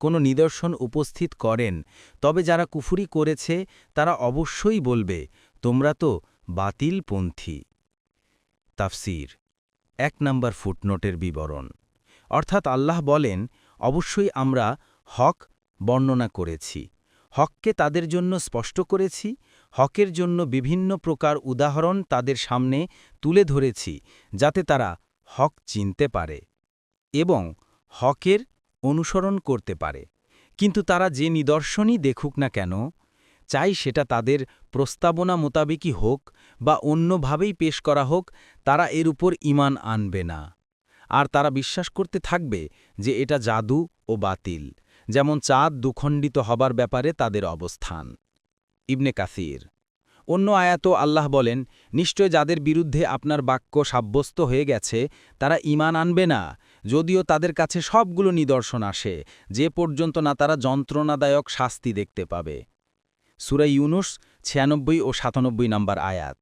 কোনো নিদর্শন উপস্থিত করেন, তবে যারা কুফুরি করেছে, তারা অবশ্যই বলবে, তোমরা তো বাতিলপন্থী। তাফসির, এক নম্বর ফুটনোটের বিবরণ। অর্থাৎ আল্লাহ বলেন, অবশ্যই আমরা হক বর্ণনা করেছি। হককে তাদের জন্য স্পষ্ট করেছি। হকের জন্য বিভিন্ন প্রকার উদাহরণ তাদের সামনে তুলে ধরেছি, যাতে তারা হক চিনতে পারে এবং হকের অনুসরণ করতে পারে। কিন্তু তারা যে নিদর্শনই দেখুক না কেন, চাই সেটা তাদের প্রস্তাবনা মোতাবেকই হোক বা অন্যভাবেই পেশ করা হোক, তারা এর উপর ইমান আনবে না। আর তারা বিশ্বাস করতে থাকবে যে এটা জাদু ও বাতিল, যেমন চাঁদ দুখণ্ডিত হবার ব্যাপারে তাদের অবস্থান। ইবনে কাসির অন্য আয়াত আল্লাহ বলেন, নিশ্চয় যাদের বিরুদ্ধে আপনার বাক্য সাব্যস্ত হয়ে গেছে, তারা ইমান আনবে না, যদিও তাদের কাছে সবগুলো নিদর্শন আসে, যে পর্যন্ত না তারা যন্ত্রণাদায়ক শাস্তি দেখতে পাবে। সুরাই ইউনুস, ছিয়ানব্বই ও সাতানব্বই নম্বর আয়াত।